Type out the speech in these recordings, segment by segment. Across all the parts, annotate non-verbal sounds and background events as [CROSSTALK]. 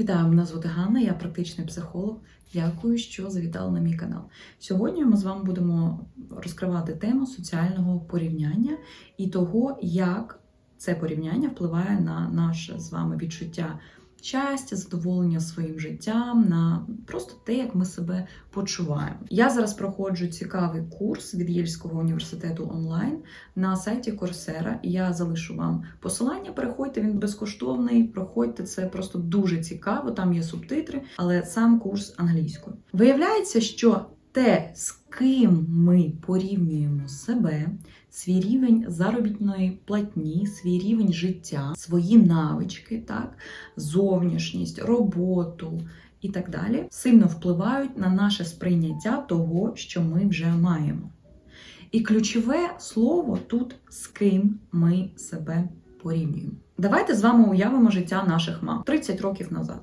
Вітаю, мене звати Ганна, я практичний психолог. Дякую, що завітали на мій канал. Сьогодні ми з вами будемо розкривати тему соціального порівняння і того, як це порівняння впливає на наше з вами відчуття щастя, задоволення своїм життям, на просто те, як ми себе почуваємо. Я зараз проходжу цікавий курс від Єльського університету онлайн на сайті Coursera. Я залишу вам посилання. Переходьте, він безкоштовний. Проходьте це просто дуже цікаво. Там є субтитри, але сам курс англійською. Виявляється, що те, з ким ми порівнюємо себе, свій рівень заробітної платні, свій рівень життя, свої навички, так, зовнішність, роботу і так далі, сильно впливають на наше сприйняття того, що ми вже маємо. І ключове слово тут з ким ми себе порівнюємо. Давайте з вами уявимо життя наших мам 30 років назад.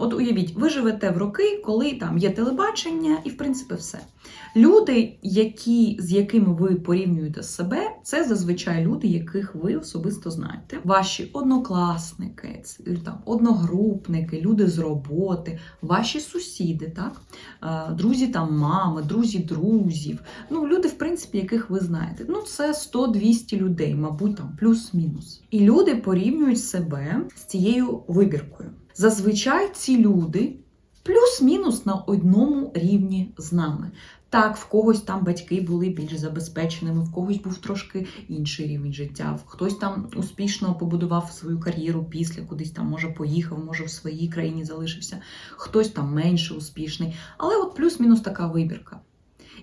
От уявіть, ви живете в роки, коли там є телебачення, і в принципі все. Люди, які, з якими ви порівнюєте себе, це зазвичай люди, яких ви особисто знаєте. Ваші однокласники, там, одногрупники, люди з роботи, ваші сусіди, так? Друзі там мами, друзі друзів. Ну, люди, в принципі, яких ви знаєте. Ну, це 100-200 людей, мабуть, там плюс-мінус. І люди порівнюють себе з цією вибіркою. Зазвичай ці люди плюс-мінус на одному рівні з нами. Так, в когось там батьки були більш забезпеченими, в когось був трошки інший рівень життя, хтось там успішно побудував свою кар'єру після, кудись там може поїхав, може в своїй країні залишився, хтось там менше успішний. Але от плюс-мінус така вибірка.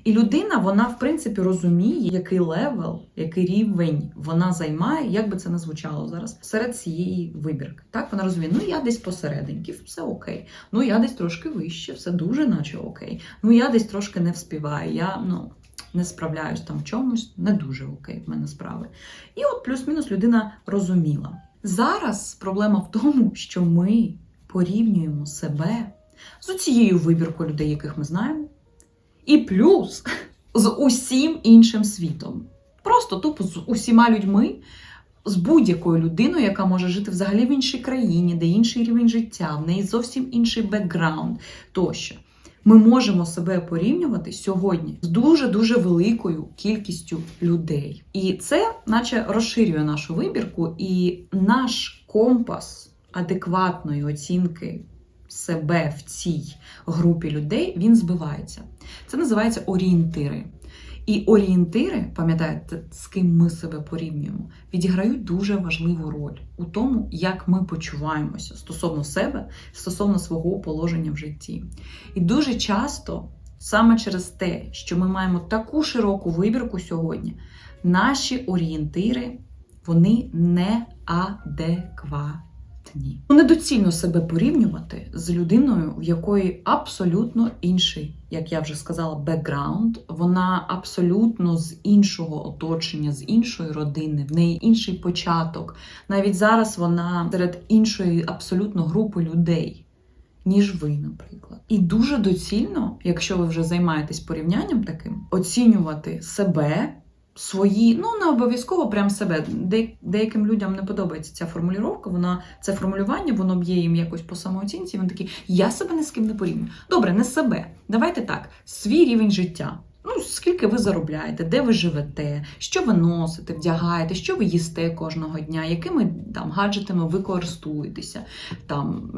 І людина, вона, в принципі, розуміє, який левел, який рівень вона займає, як би це не звучало зараз, серед цієї вибірки. Так, вона розуміє, ну я десь посерединки, все окей. Ну я десь трошки вище, все дуже наче окей. Ну я десь трошки не вспіваю, я ну, не справляюсь там в чомусь, не дуже окей в мене справи. І от плюс-мінус людина розуміла. Зараз проблема в тому, що ми порівнюємо себе з цією вибіркою людей, яких ми знаємо. І плюс з усім іншим світом. Просто тупо з усіма людьми, з будь-якою людиною, яка може жити взагалі в іншій країні, де інший рівень життя, в неї зовсім інший бекграунд тощо. Ми можемо себе порівнювати сьогодні з дуже-дуже великою кількістю людей. І це, наче, розширює нашу вибірку, і наш компас адекватної оцінки себе в цій групі людей він збивається. Це називається орієнтири. І орієнтири, пам'ятаєте, з ким ми себе порівнюємо, відіграють дуже важливу роль у тому, як ми почуваємося стосовно себе, стосовно свого положення в житті. І дуже часто, саме через те, що ми маємо таку широку вибірку сьогодні, наші орієнтири вони неадекватні. Ну, Недоцільно себе порівнювати з людиною, в якої абсолютно інший, як я вже сказала, бекграунд. Вона абсолютно з іншого оточення, з іншої родини, в неї інший початок. Навіть зараз вона серед іншої абсолютно групи людей. Ніж ви, наприклад. І дуже доцільно, якщо ви вже займаєтесь порівнянням таким, оцінювати себе, свої, ну не обов'язково прям себе. Деяким людям не подобається ця формулювання, вона це формулювання, воно б'є їм якось по самооцінці. Вони такі, я себе ні з ким не порівнюю. Добре, не себе. Давайте так, свій рівень життя. Ну, скільки ви заробляєте, де ви живете, що ви носите, вдягаєте, що ви їсте кожного дня, якими там гаджетами ви користуєтеся, там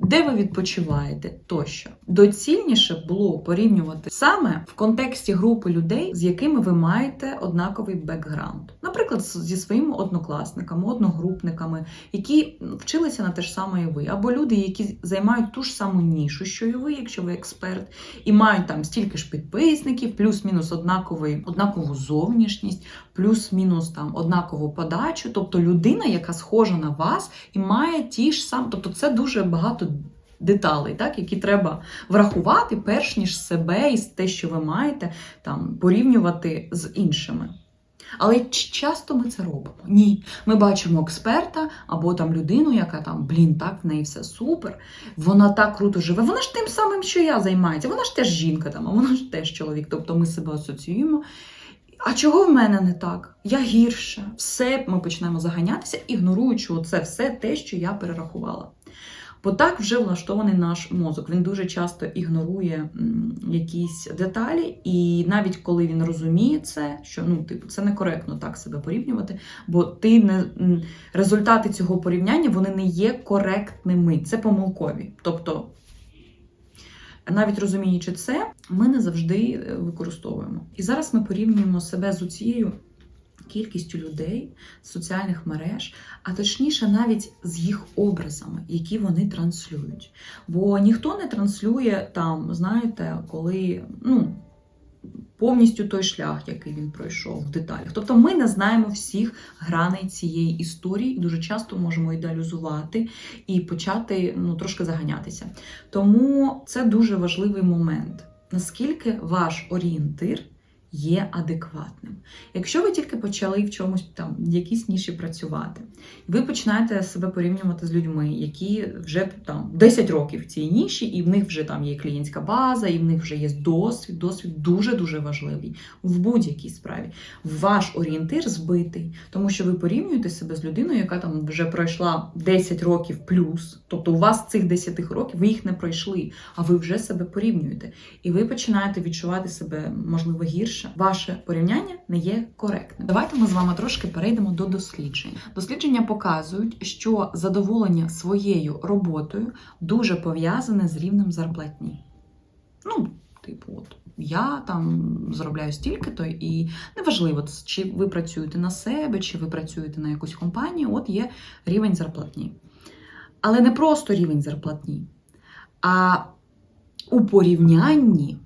де ви відпочиваєте тощо. Доцільніше було порівнювати саме в контексті групи людей, з якими ви маєте однаковий бекграунд. Наприклад, зі своїми однокласниками, одногрупниками, які вчилися на те ж саме і ви, або люди, які займають ту ж саму нішу, що і ви, якщо ви експерт, і мають там стільки ж підписників, плюс-мінус однаковий, однакову зовнішність, плюс-мінус там однакову подачу. Тобто людина, яка схожа на вас і має ті ж самі, тобто це дуже багато. Деталей, так, які треба врахувати, перш ніж себе і те, що ви маєте, там порівнювати з іншими. Але чи часто ми це робимо? Ні. Ми бачимо експерта або там людину, яка там, блін, так, в неї все супер, вона так круто живе. Вона ж тим самим, що я займається, вона ж теж жінка там, а вона ж теж чоловік. Тобто ми себе асоціюємо. А чого в мене не так? Я гірше. Все ми почнемо заганятися, ігноруючи це все те, що я перерахувала. Бо так вже влаштований наш мозок. Він дуже часто ігнорує якісь деталі, і навіть коли він розуміє це, що ну, типу, це некоректно так себе порівнювати, бо ти не результати цього порівняння вони не є коректними, це помилкові. Тобто, навіть розуміючи це, ми не завжди е, використовуємо. І зараз ми порівнюємо себе з цією кількістю людей соціальних мереж, а точніше, навіть з їх образами, які вони транслюють. Бо ніхто не транслює там, знаєте, коли ну. Повністю той шлях, який він пройшов в деталях. Тобто ми не знаємо всіх граней цієї історії, і дуже часто можемо ідеалізувати і почати ну, трошки заганятися. Тому це дуже важливий момент, наскільки ваш орієнтир є адекватним. Якщо ви тільки почали в чомусь там в якійсь ніші працювати, ви починаєте себе порівнювати з людьми, які вже там 10 років в цій ніші, і в них вже там є клієнтська база, і в них вже є досвід. Досвід дуже дуже важливий в будь-якій справі. Ваш орієнтир збитий, тому що ви порівнюєте себе з людиною, яка там вже пройшла 10 років плюс. Тобто у вас цих 10 років ви їх не пройшли, а ви вже себе порівнюєте. І ви починаєте відчувати себе можливо гірше. Ваше порівняння не є коректним. Давайте ми з вами трошки перейдемо до досліджень. Дослідження показують, що задоволення своєю роботою дуже пов'язане з рівнем зарплатні. Ну, типу, от я там заробляю стільки-то, і неважливо, чи ви працюєте на себе, чи ви працюєте на якусь компанію, от є рівень зарплатні. Але не просто рівень зарплатні, а у порівнянні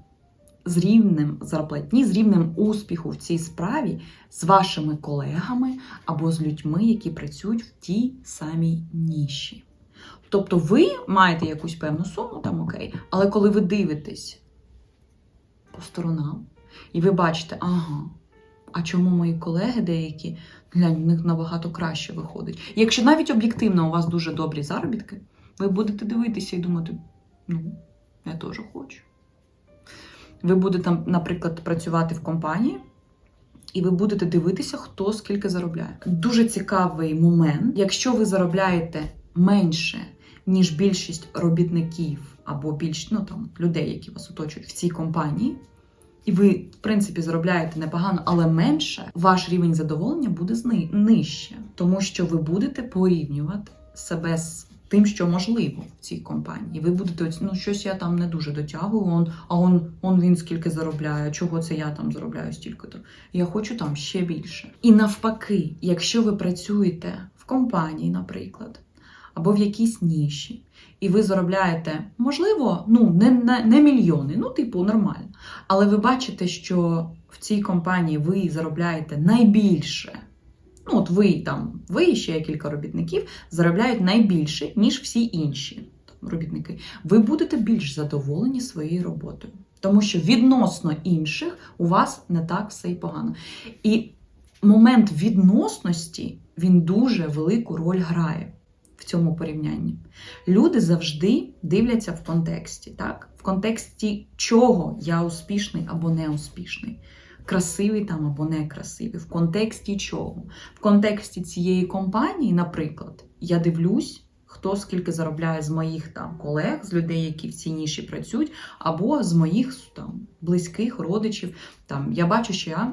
з рівнем зарплатні, з рівнем успіху в цій справі з вашими колегами або з людьми, які працюють в тій самій ніші. Тобто ви маєте якусь певну суму, там окей, але коли ви дивитесь по сторонам, і ви бачите, ага, а чому мої колеги деякі, глянь, в них набагато краще виходить. Якщо навіть об'єктивно у вас дуже добрі заробітки, ви будете дивитися і думати, ну, я теж хочу. Ви будете, наприклад, працювати в компанії, і ви будете дивитися, хто скільки заробляє. Дуже цікавий момент, якщо ви заробляєте менше, ніж більшість робітників або більш ну, там, людей, які вас оточують в цій компанії, і ви, в принципі, заробляєте непогано, але менше, ваш рівень задоволення буде нижче, тому що ви будете порівнювати себе з тим, що можливо в цій компанії. Ви будете ну щось я там не дуже дотягую, он, а он, он він скільки заробляє, чого це я там заробляю стільки-то. Я хочу там ще більше. І навпаки, якщо ви працюєте в компанії, наприклад, або в якійсь ніші, і ви заробляєте, можливо, ну не, не, не мільйони, ну, типу, нормально. Але ви бачите, що в цій компанії ви заробляєте найбільше. Ну, от ви там, ви і ще кілька робітників заробляють найбільше, ніж всі інші там, робітники. Ви будете більш задоволені своєю роботою, тому що відносно інших у вас не так все і погано. І момент відносності він дуже велику роль грає в цьому порівнянні. Люди завжди дивляться в контексті, так? В контексті чого я успішний або не успішний. Красивий там або не красивий, в контексті чого? В контексті цієї компанії, наприклад, я дивлюсь, хто скільки заробляє з моїх там колег, з людей, які в цій ніші працюють, або з моїх там близьких родичів. Там я бачу, що я.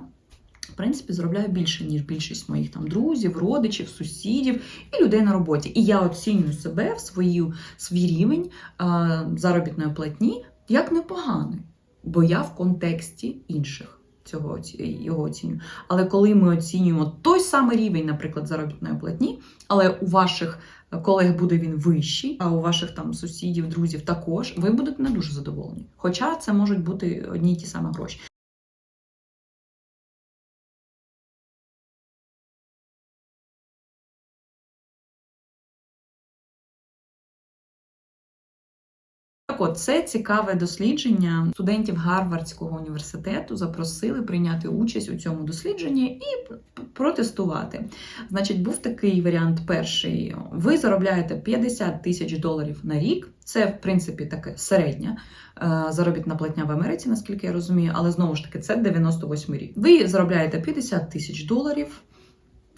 В принципі, заробляю більше, ніж більшість моїх там друзів, родичів, сусідів і людей на роботі. І я оцінюю себе в свою, свій рівень е, заробітної платні як непоганий, бо я в контексті інших цього його оцінюю. Але коли ми оцінюємо той самий рівень, наприклад, заробітної платні, але у ваших колег буде він вищий, а у ваших там сусідів, друзів також, ви будете не дуже задоволені. Хоча це можуть бути одні й ті самі гроші. От це цікаве дослідження. Студентів Гарвардського університету запросили прийняти участь у цьому дослідженні і протестувати. Значить, був такий варіант перший: ви заробляєте 50 тисяч доларів на рік. Це, в принципі, таке середня е, заробітна платня в Америці, наскільки я розумію, але знову ж таки, це 98 рік. Ви заробляєте 50 тисяч доларів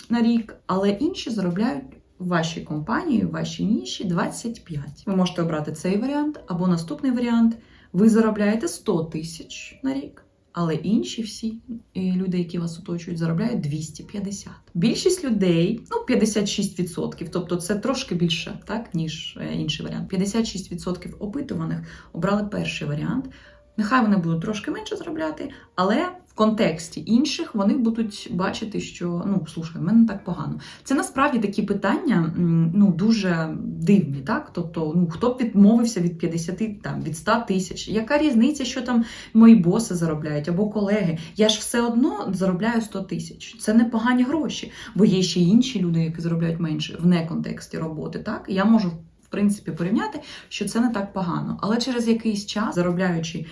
на рік, але інші заробляють вашій компанії, в вашій ніші 25. Ви можете обрати цей варіант або наступний варіант. Ви заробляєте 100 тисяч на рік, але інші всі е, люди, які вас оточують, заробляють 250. Більшість людей, ну 56%, тобто це трошки більше, так ніж е, інший варіант. 56% опитуваних обрали перший варіант. Нехай вони будуть трошки менше заробляти, але в контексті інших вони будуть бачити, що ну слушай, в мене так погано. Це насправді такі питання ну дуже дивні, так? Тобто, ну хто б відмовився від 50, там від 100 тисяч? Яка різниця, що там мої боси заробляють або колеги? Я ж все одно заробляю 100 тисяч. Це непогані гроші, бо є ще інші люди, які заробляють менше в неконтексті роботи. Так я можу. Принципі, порівняти, що це не так погано, але через якийсь час, заробляючи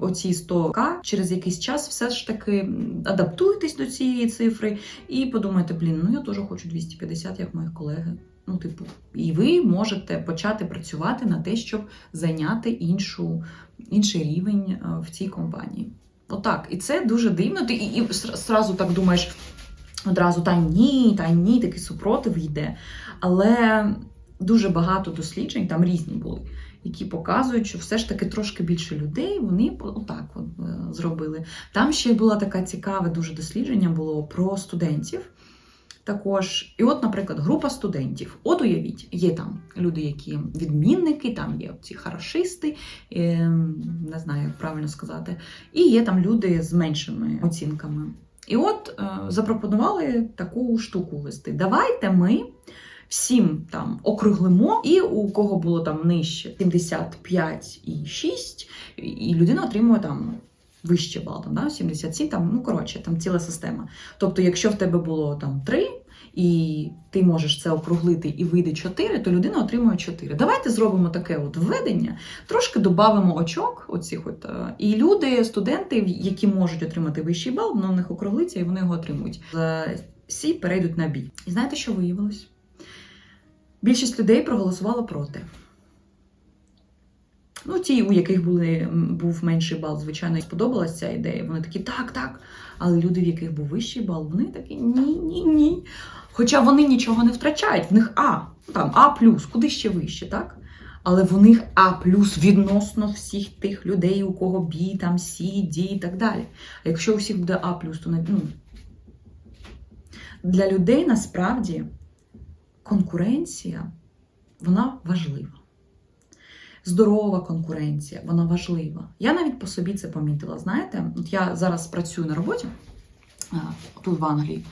оці 100к, через якийсь час все ж таки адаптуйтесь до цієї цифри і подумайте, блін, ну я теж хочу 250, як мої колеги. Ну, типу, і ви можете почати працювати на те, щоб зайняти іншу, інший рівень е, в цій компанії. Отак, і це дуже дивно. Ти і, і сразу так думаєш одразу та ні, та ні, такий супротив йде. Але дуже багато досліджень, там різні були, які показують, що все ж таки трошки більше людей вони отак от, е, зробили. Там ще була така цікаве дуже дослідження було про студентів. Також, і от, наприклад, група студентів. От уявіть, є там люди, які відмінники, там є ці хорошисти, е, не знаю, як правильно сказати, і є там люди з меншими оцінками. І от е, запропонували таку штуку вести. Давайте ми всім там округлимо, і у кого було там нижче 75 і 6, і людина отримує там вище бал, там, да, 77, там, ну коротше, там ціла система. Тобто, якщо в тебе було там 3, і ти можеш це округлити і вийде 4, то людина отримує 4. Давайте зробимо таке от введення, трошки додамо очок, оцих от, е, і люди, студенти, які можуть отримати вищий бал, воно в них округлиться і вони його отримують. За сі перейдуть на бій. І знаєте, що виявилось? Більшість людей проголосувала проти. Ну, ті, у яких були, був менший бал, звичайно, сподобалася ця ідея. Вони такі, так, так. Але люди, в яких був вищий бал, вони такі ні, ні, ні. Хоча вони нічого не втрачають, в них А, там А куди ще вище, так? Але в них А відносно всіх тих людей, у кого Бі, там Сі, Ді і так далі. А якщо у всіх буде А, то ну, для людей насправді конкуренція вона важлива. Здорова конкуренція, вона важлива. Я навіть по собі це помітила. Знаєте, от я зараз працюю на роботі тут в Англії.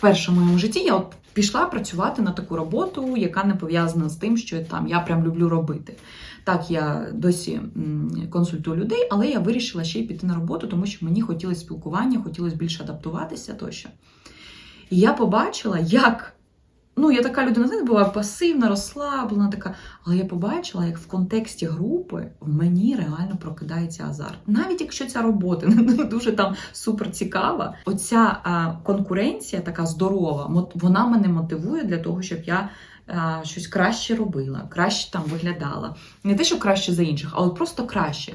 В моєму житті я от пішла працювати на таку роботу, яка не пов'язана з тим, що там я прям люблю робити. Так, я досі консультую людей, але я вирішила ще й піти на роботу, тому що мені хотілося спілкування, хотілося більше адаптуватися тощо. І я побачила, як. Ну, я така людина, знаєте, була пасивна, розслаблена, така. Але я побачила, як в контексті групи в мені реально прокидається азарт. Навіть якщо ця робота не дуже там супер цікава, оця конкуренція така здорова, вона мене мотивує для того, щоб я щось краще робила, краще там виглядала. Не те, що краще за інших, а от просто краще.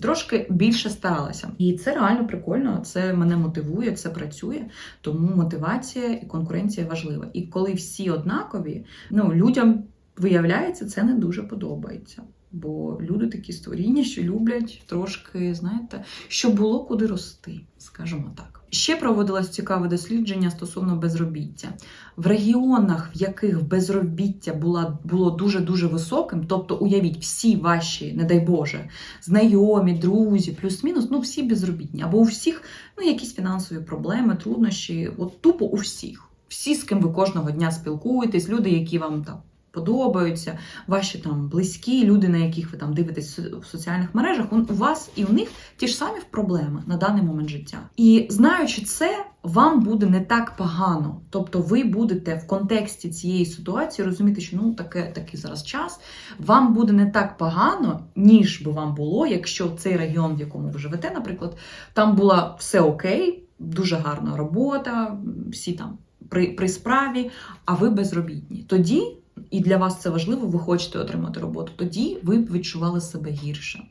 Трошки більше старалася. І це реально прикольно. Це мене мотивує, це працює. Тому мотивація і конкуренція важлива. І коли всі однакові, ну людям виявляється, це не дуже подобається. Бо люди такі створіння, що люблять трошки, знаєте, щоб було куди рости, скажімо так. Ще проводилось цікаве дослідження стосовно безробіття. В регіонах, в яких безробіття була, було дуже-дуже високим, тобто уявіть, всі ваші, не дай Боже, знайомі, друзі, плюс-мінус, ну всі безробітні, або у всіх ну, якісь фінансові проблеми, труднощі, от тупо у всіх. Всі, з ким ви кожного дня спілкуєтесь, люди, які вам там подобаються, ваші там близькі, люди, на яких ви там дивитесь в соціальних мережах, у вас і у них ті ж самі проблеми на даний момент життя. І знаючи це, вам буде не так погано. Тобто ви будете в контексті цієї ситуації розуміти, що ну таке, такий зараз час, вам буде не так погано, ніж би вам було, якщо цей регіон, в якому ви живете, наприклад, там була все окей, дуже гарна робота, всі там при, при справі, а ви безробітні. Тоді, і для вас це важливо, ви хочете отримати роботу, тоді ви б відчували себе гірше.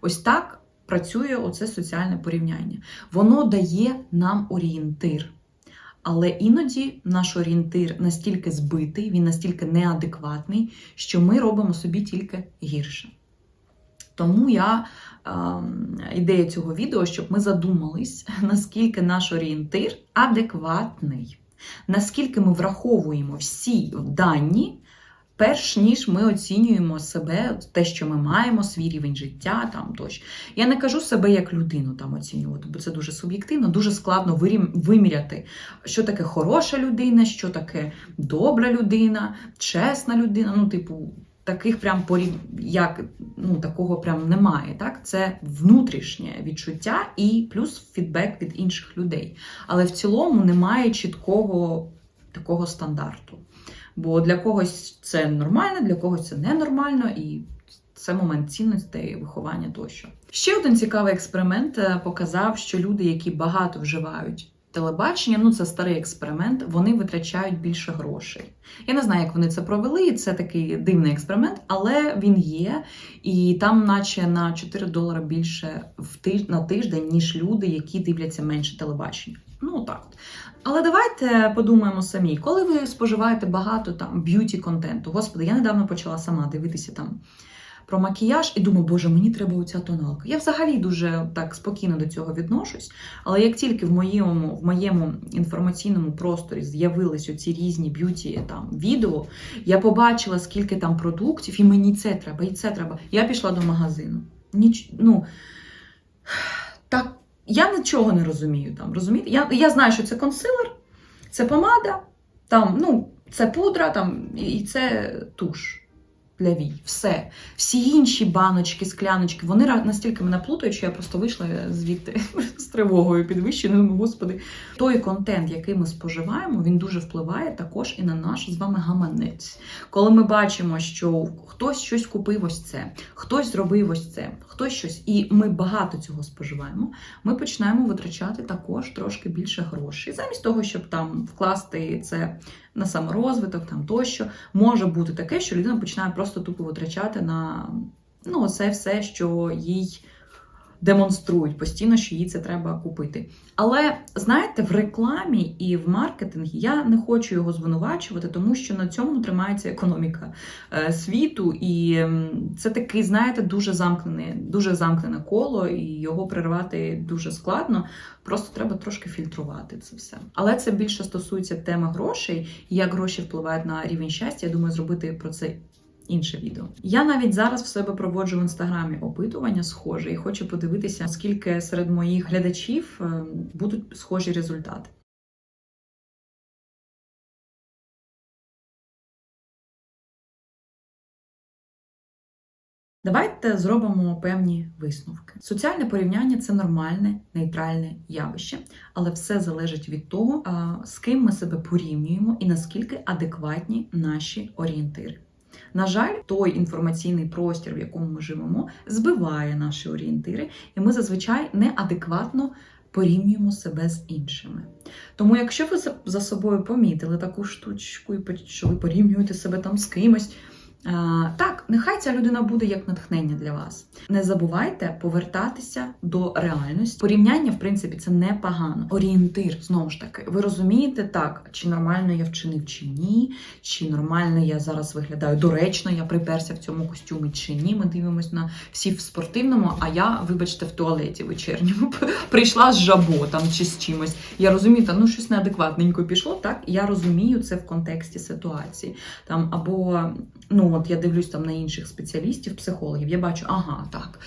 Ось так працює оце соціальне порівняння. Воно дає нам орієнтир. Але іноді наш орієнтир настільки збитий, він настільки неадекватний, що ми робимо собі тільки гірше. Тому я е, ідея цього відео, щоб ми задумались, [LAUGHS] наскільки наш орієнтир адекватний, наскільки ми враховуємо всі дані, перш ніж ми оцінюємо себе, те, що ми маємо, свій рівень життя там тощо. Я не кажу себе як людину там оцінювати, бо це дуже суб'єктивно, дуже складно виміряти, що таке хороша людина, що таке добра людина, чесна людина. Ну, типу, таких прям порів, як ну такого прям немає. Так, це внутрішнє відчуття і плюс фідбек від інших людей. Але в цілому немає чіткого такого стандарту. Бо для когось це нормально, для когось це ненормально, і це момент цінностей, виховання тощо. Ще один цікавий експеримент е, показав, що люди, які багато вживають телебачення, ну це старий експеримент, вони витрачають більше грошей. Я не знаю, як вони це провели, і це такий дивний експеримент, але він є, і там, наче на 4 долари більше в тиж... на тиждень, ніж люди, які дивляться менше телебачення. Ну так. Але давайте подумаємо самі, коли ви споживаєте багато там б'юті контенту. Господи, я недавно почала сама дивитися там про макіяж і думаю, боже, мені треба оця тоналка. Я взагалі дуже так спокійно до цього відношусь. Але як тільки в моєму, в моєму інформаційному просторі з'явились оці різні б'юті там відео, я побачила, скільки там продуктів, і мені це треба, і це треба. Я пішла до магазину. Ніч, ну, так, я нічого не розумію там. розумієте? Я, я знаю, що це консилер, це помада, там, ну, це пудра, там, і це туш для вій. Все. Всі інші баночки, скляночки, вони настільки мене плутають, що я просто вийшла звідти [LAUGHS] з тривогою підвищеною. Господи, той контент, який ми споживаємо, він дуже впливає також і на наш з вами гаманець. Коли ми бачимо, що хтось щось купив ось це, хтось зробив ось це, хтось щось, і ми багато цього споживаємо, ми починаємо витрачати також трошки більше грошей. Замість того, щоб там вкласти це на саморозвиток, там тощо, може бути таке, що людина починає просто тупо витрачати на ну, це все, що їй демонструють постійно, що їй це треба купити. Але знаєте, в рекламі і в маркетингі я не хочу його звинувачувати, тому що на цьому тримається економіка е, світу, і це такий, знаєте, дуже замкнене, дуже замкнене коло, і його перервати дуже складно. Просто треба трошки фільтрувати це все. Але це більше стосується теми грошей, як гроші впливають на рівень щастя. Я думаю, зробити про це інше відео. Я навіть зараз в себе проводжу в інстаграмі опитування схоже, і хочу подивитися, скільки серед моїх глядачів е, будуть схожі результати. Давайте зробимо певні висновки. Соціальне порівняння це нормальне, нейтральне явище, але все залежить від того, з ким ми себе порівнюємо і наскільки адекватні наші орієнтири. На жаль, той інформаційний простір, в якому ми живемо, збиває наші орієнтири, і ми зазвичай неадекватно порівнюємо себе з іншими. Тому, якщо ви за- собою помітили таку штучку і почали порівнювати себе там з кимось. Так, нехай ця людина буде як натхнення для вас. Не забувайте повертатися до реальності. Порівняння, в принципі, це непогано. Орієнтир, знову ж таки, ви розумієте так, чи нормально я вчинив, чи ні, чи нормально я зараз виглядаю доречно, я приперся в цьому костюмі, чи ні. Ми дивимося на всі в спортивному, а я, вибачте, в туалеті вечірньому [LAUGHS] прийшла з жабо там чи з чимось. Я розумію, там ну щось неадекватненько пішло. Так, я розумію це в контексті ситуації. Там або ну от я дивлюсь там на інших спеціалістів, психологів. Я бачу, ага, так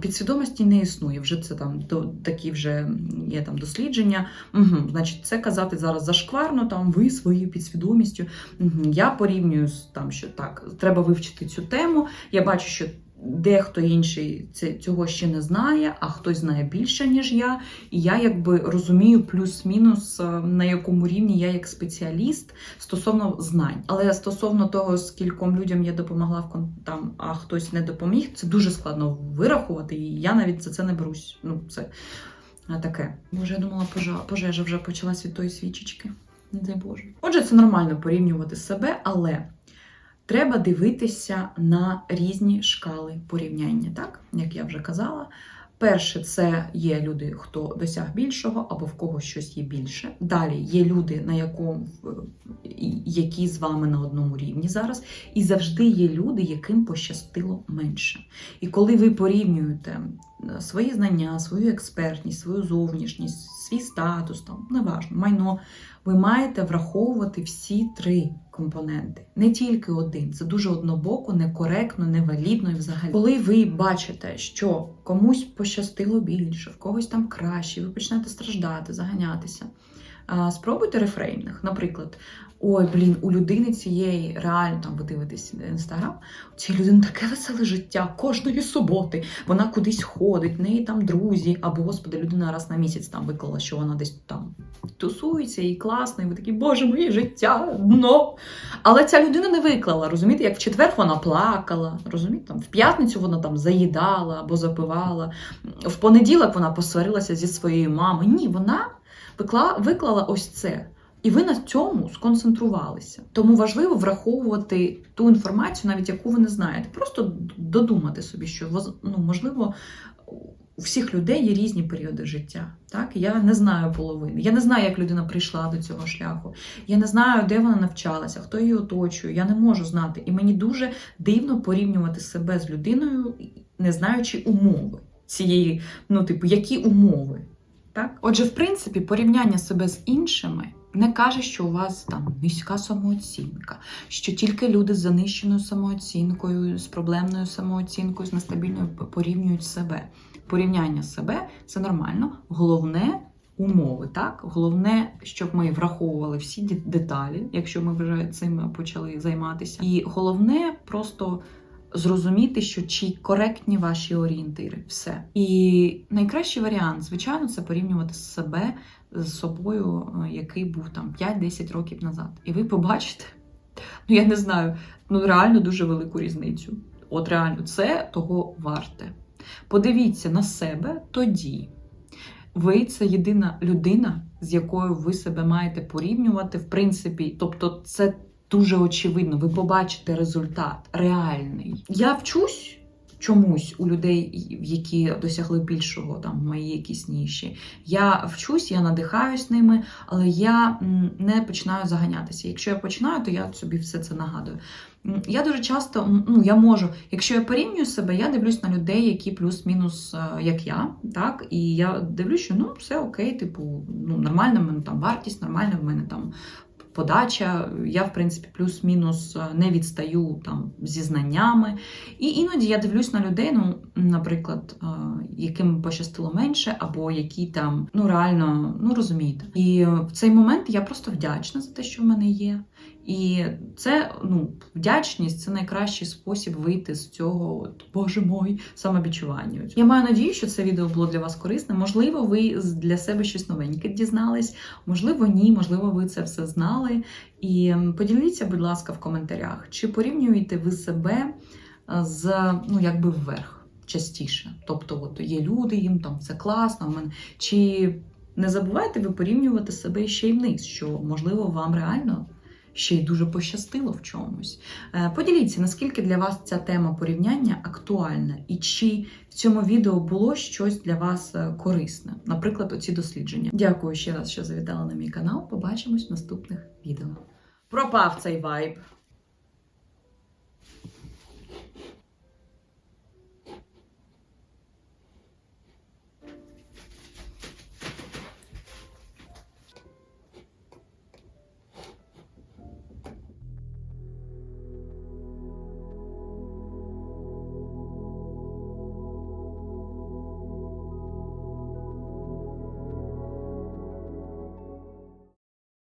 підсвідомості не існує. Вже це там такі вже є там дослідження. Угу, значить, це казати зараз зашкварно. Там ви своєю підсвідомістю. Угу, я порівнюю з там, що так, треба вивчити цю тему. Я бачу, що Дехто інший цього ще не знає, а хтось знає більше, ніж я. І я якби розумію плюс-мінус, е, на якому рівні я як спеціаліст стосовно знань. Але стосовно того, скільком людям я допомогла в там, а хтось не допоміг, це дуже складно вирахувати, і я навіть за це не берусь. Ну, це таке. Боже, я думала, пожежа вже почалась від тої свічечки. Не дай Боже. Отже, це нормально порівнювати себе, але треба дивитися на різні шкали порівняння, так? Як я вже казала. Перше, це є люди, хто досяг більшого або в кого щось є більше. Далі є люди, на якому які з вами на одному рівні зараз, і завжди є люди, яким пощастило менше. І коли ви порівнюєте е, свої знання, свою експертність, свою зовнішність, свій статус, там неважно, майно, ви маєте враховувати всі три компоненти, не тільки один. Це дуже однобоко, некоректно, невалідно і взагалі. Коли ви бачите, що комусь пощастило більше, в когось там краще, ви почнете страждати, заганятися. Спробуйте рефреймінг. Наприклад, ой, блін, у людини цієї реально там ви дивитесь інстаграм, у цієї людини таке веселе життя кожної суботи. Вона кудись ходить, в неї там друзі, або господи, людина раз на місяць там виклала, що вона десь там тусується і класно, і ви такі, боже, моє життя, дно. Але ця людина не виклала, розумієте, як в четвер вона плакала, розумієте, там в п'ятницю вона там заїдала або запивала, в понеділок вона посварилася зі своєю мамою. Ні, вона виклала ось це. І ви на цьому сконцентрувалися. Тому важливо враховувати ту інформацію, навіть яку ви не знаєте. Просто додумати собі, що ну, можливо, у всіх людей є різні періоди життя. Так? Я не знаю половини. Я не знаю, як людина прийшла до цього шляху. Я не знаю, де вона навчалася, хто її оточує. Я не можу знати. І мені дуже дивно порівнювати себе з людиною, не знаючи умови цієї, ну, типу, які умови. Так? Отже, в принципі, порівняння себе з іншими не каже, що у вас там низька самооцінка, що тільки люди з занищеною самооцінкою, з проблемною самооцінкою, з нестабільною порівнюють себе. Порівняння себе це нормально. Головне умови, так? Головне, щоб ми враховували всі деталі, якщо ми вже цим почали займатися. І головне просто зрозуміти, що чи коректні ваші орієнтири. Все. І найкращий варіант, звичайно, це порівнювати себе з собою, е, який був там 5-10 років назад. І ви побачите, [LAUGHS] ну я не знаю, ну реально дуже велику різницю. От реально, це того варте. Подивіться на себе тоді. Ви це єдина людина, з якою ви себе маєте порівнювати, в принципі, тобто це дуже очевидно. Ви побачите результат реальний. Я вчусь чомусь у людей, які досягли більшого, там в моїй якісь ніші. Я вчусь, я надихаюсь ними, але я не починаю заганятися. Якщо я починаю, то я собі все це нагадую. Я дуже часто, ну я можу, якщо я порівнюю себе, я дивлюсь на людей, які плюс-мінус е, як я, так, і я дивлюсь, що ну все окей, типу, ну нормальна в мене там вартість, нормальна в мене там подача. Я, в принципі, плюс-мінус е, не відстаю там зі знаннями. І іноді я дивлюсь на людей, ну, наприклад, е, яким пощастило менше, або які там ну реально ну розумієте. І в цей момент я просто вдячна за те, що в мене є. І це ну, вдячність це найкращий спосіб вийти з цього, от, боже мой, самовідчування. Я маю надію, що це відео було для вас корисне. Можливо, ви для себе щось новеньке дізнались, можливо, ні, можливо, ви це все знали. І поділіться, будь ласка, в коментарях, чи порівнюєте ви себе з ну, якби вверх частіше. Тобто, от є люди, їм там все класно, в мене чи не забувайте ви порівнювати себе ще й вниз, що можливо вам реально ще й дуже пощастило в чомусь. Е, Поділіться, наскільки для вас ця тема порівняння актуальна, і чи в цьому відео було щось для вас е, корисне, наприклад, оці дослідження. Дякую ще раз, що завітали на мій канал. Побачимось в наступних відео. Пропав цей вайб.